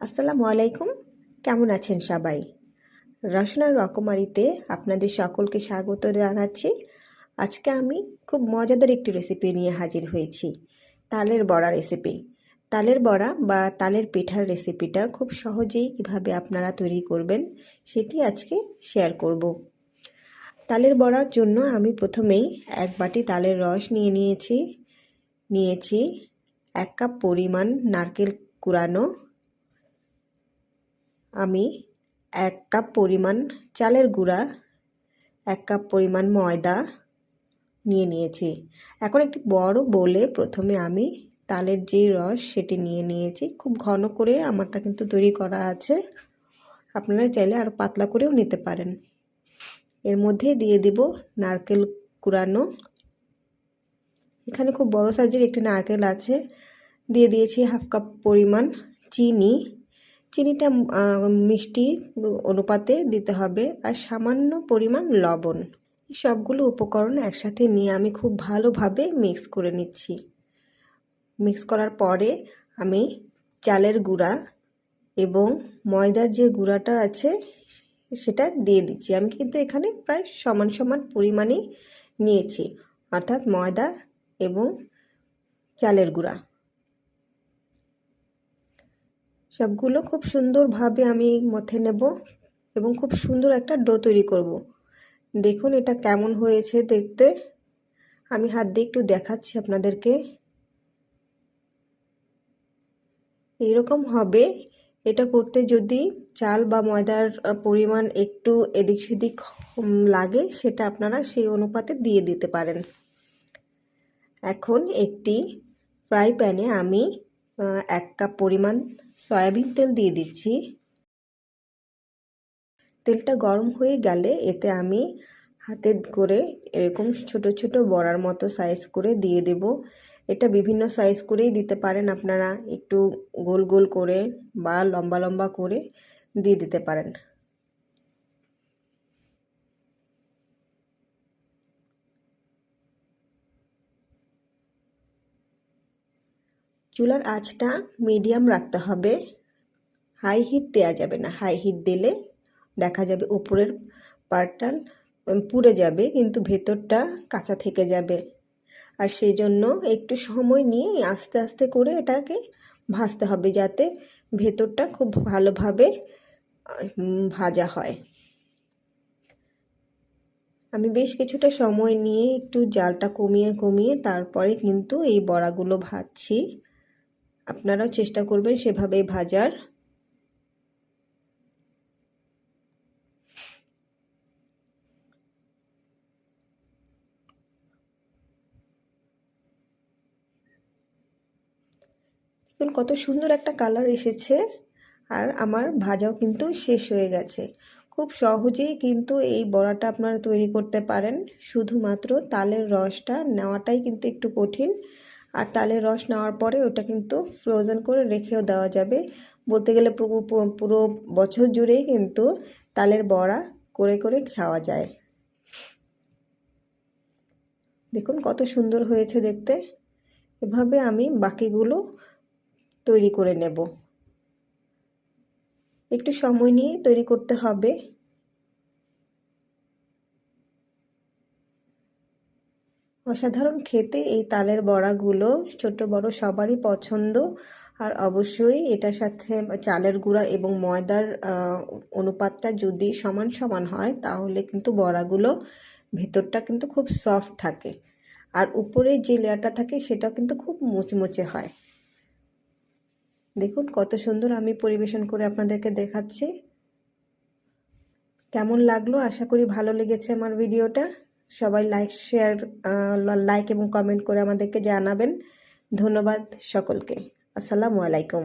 আসসালামু আলাইকুম। কেমন আছেন সবাই? রসনার রকমারিতে আপনাদের সকলকে স্বাগত জানাচ্ছি। আজকে আমি খুব মজাদার একটি রেসিপি নিয়ে হাজির হয়েছি। তালের বড়া রেসিপি তালের বড়া বা তালের পিঠার রেসিপিটা খুব সহজেই কীভাবে আপনারা তৈরি করবেন সেটি আজকে শেয়ার করব। তালের বড়ার জন্য আমি প্রথমেই এক বাটি তালের রস নিয়ে নিয়েছি। নিয়েছি এক কাপ পরিমাণ নারকেল কুড়ানো আমি এক কাপ পরিমাণ চালের গুঁড়া, এক কাপ পরিমাণ ময়দা নিয়ে নিয়েছি। এখন একটি বড় বলে প্রথমে আমি তালের যে রস সেটি নিয়ে নিয়েছি। খুব ঘন করে আমারটা কিন্তু তৈরি করা আছে। আপনারা চাইলে আরও পাতলা করেও নিতে পারেন। এর মধ্যে দিয়ে দেব নারকেল কুড়ানো। এখানে খুব বড় সাইজের একটি নারকেল আছে। দিয়ে দিয়েছি হাফ কাপ পরিমাণ চিনি। চিনিটা মিষ্টি অনুপাতে দিতে হবে আর সামান্য পরিমাণ লবণ। সবগুলো উপকরণ একসাথে নিয়ে আমি খুব ভালোভাবে মিক্স করে নিচ্ছি। মিক্স করার পরে আমি চালের গুঁড়া এবং ময়দার যে গুঁড়াটা আছে, সেটা দিয়ে দিচ্ছি। আমি কিন্তু এখানে প্রায় সমান সমান পরিমাণে নিয়েছি, অর্থাৎ ময়দা এবং চালের গুঁড়া। সবগুলো খুব সুন্দরভাবে আমি মথে নেব এবং খুব সুন্দর একটা ডো তৈরি করব। দেখুন এটা কেমন হয়েছে দেখতে। আমি হাত দিয়ে একটু দেখাচ্ছি আপনাদেরকে। এইরকম হবে। এটা করতে যদি চাল বা ময়দার পরিমাণ একটু এদিক সেদিক লাগে, সেটা আপনারা সেই অনুপাতে দিয়ে দিতে পারেন। এখন একটি ফ্রাই প্যানে আমি এক কাপ পরিমাণ সয়াবিন তেল দিয়ে দিচ্ছি। তেলটা গরম হয়ে গেলে এতে আমি হাতে করে এরকম ছোট ছোট বড়ার মতো সাইজ করে দিয়ে দেব। এটা বিভিন্ন সাইজ করেই দিতে পারেন আপনারা। একটু গোল গোল করে বা লম্বা লম্বা করে দিয়ে দিতে পারেন। চুলার আঁচটা মিডিয়াম রাখতে হবে। হাই হিট দেওয়া যাবে না। হাই হিট দিলে দেখা যাবে উপরের পার্টটা পুড়ে যাবে, কিন্তু ভেতরটা কাঁচা থেকে যাবে। আর সেই জন্য একটু সময় নিয়ে আস্তে আস্তে করে এটাকে ভাজতে হবে যাতে ভেতরটা খুব ভালোভাবে ভাজা হয়। আমি বেশ কিছুটা সময় নিয়ে একটু জালটা কমিয়ে কমিয়ে তারপরে কিন্তু এই বড়াগুলো ভাজছি। আপনারাও চেষ্টা করবেন সেভাবেই ভাজার। দেখুন, কত সুন্দর একটা কালার এসেছে আর আমার ভাজাও কিন্তু শেষ হয়ে গেছে। খুব সহজেই কিন্তু এই বড়াটা আপনারা তৈরি করতে পারেন। শুধুমাত্র তালের রসটা নেওয়াটাই কিন্তু একটু কঠিন। আর তালের রস নেওয়ার পরে ওটা কিন্তু ফ্রোজেন করে রেখেও দেওয়া যাবে। বলতে গেলে পুরো বছর জুড়েই কিন্তু তালের বড়া করে করে খাওয়া যায়। দেখুন কত সুন্দর হয়েছে দেখতে। এভাবে আমি বাকিগুলো তৈরি করে নেব। একটু সময় নিয়ে তৈরি করতে হবে। অসাধারণ খেতে এই তালের বড়াগুলো, ছোট বড় সবারই পছন্দ। আর অবশ্যই এটার সাথে চালের গুঁড়া এবং ময়দার অনুপাতটা যদি সমান সমান হয়, তাহলে কিন্তু বড়াগুলো ভেতরটা কিন্তু খুব সফট থাকে। আর উপরে যে লেয়ারটা থাকে সেটা কিন্তু খুব মুচমুচে হয়। দেখুন কত সুন্দর আমি পরিবেশন করে আপনাদেরকে দেখাচ্ছি। কেমন লাগল? আশা করি ভালো লেগেছে আমার ভিডিওটা। সবাই লাইক শেয়ার লাইক এবং কমেন্ট করে আমাদেরকে জানাবেন। ধন্যবাদ সকলকে। আসসালামু আলাইকুম।